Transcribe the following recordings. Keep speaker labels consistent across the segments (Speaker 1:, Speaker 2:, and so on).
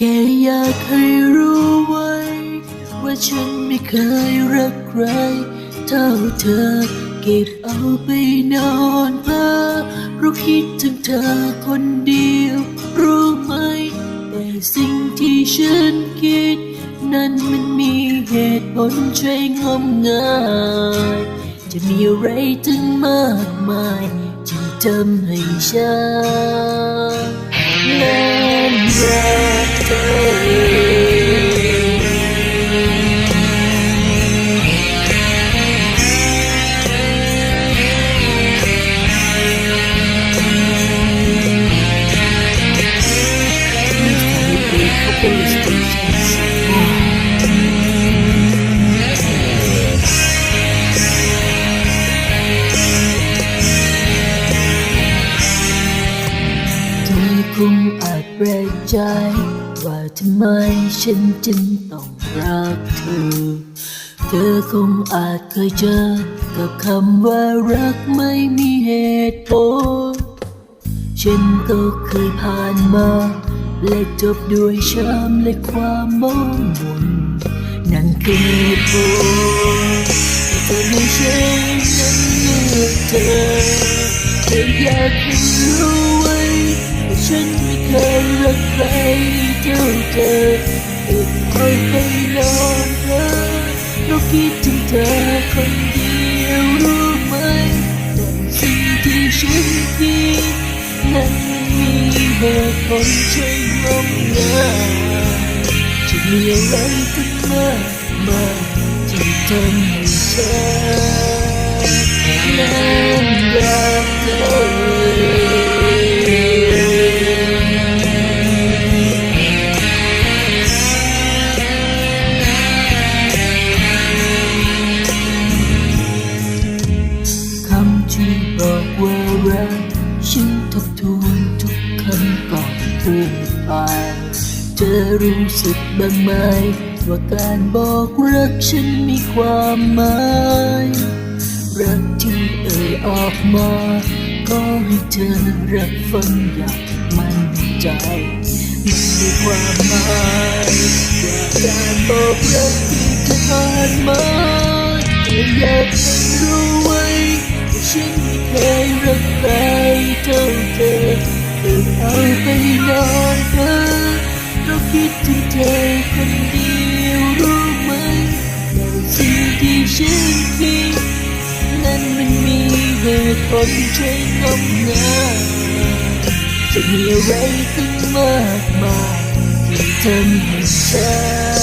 Speaker 1: แค่อยากให้รู้ไว้ ว่าฉันไม่เคยรักใครเท่าเธอ เก็บเอาไปนอนเพ้อรู้คิดถึงเธอคนเดียว รู้ไหม แต่สิ่งที่ฉันคิด นั้นมันมีเหตุผลช่วยงมงายจะมีอะไรถึงมากมายที่ทำให้ฉันนั้น เธอคงอาจแปลกใจ ว่าทำไมฉันจึงต้องรักเธอ เธอคงอาจเคยเจอ กับคำว่ารักไม่มีเหตุผลฉันก็เคยผ่านมา และจบด้วยช้ำและความมองมนนั่นคือเหตุผลที่ทำให้ฉันนั้นเลือกเธอเธออยากให้รู้ไว้ว่าฉันไม่เคยรักใครเท่าเธอเก็บเอาไปนอนเธอเราคิดถึงเธอคนเดียวรู้ไหมแต่สิ่งที่ฉันคิดนั้นมีเหตุผลใช่ งมงายจะมีอะไรถึงม รู้สึกบ้างไหมว่าการบอกรักฉันมีความหมายรักที่เอ่ยออกมาก็ให้เธอรับฟังอย่างมั่นใจมันมีความหมายจากการบอกรักที่เธอผ่านมาแต่อยากให้รู้ไว้ฉันไม่เคยรักใครเท่าเธอเดินเอาไปนอนเธอ เราคิดถึงเธอคนเดียวรู้ไหมแต่สิ่งที่ฉันคิดนั้นมันมีเหตุผลใช่งมงายจะมีอะไรตั้งมากมายที่ทำให้ฉัน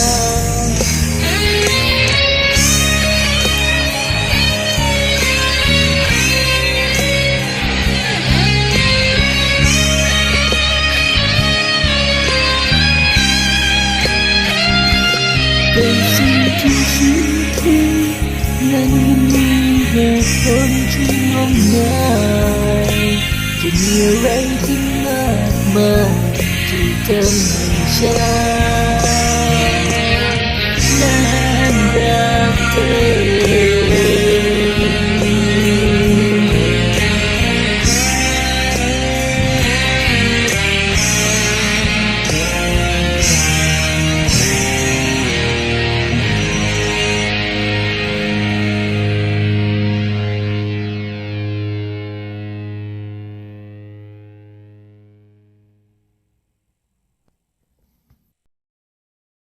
Speaker 1: เป็นสิ่งที่ฉันที่นั้นนมีเหตุผลที่งมงายจะมีอะไรที่มากมายที่ทำให้ฉัน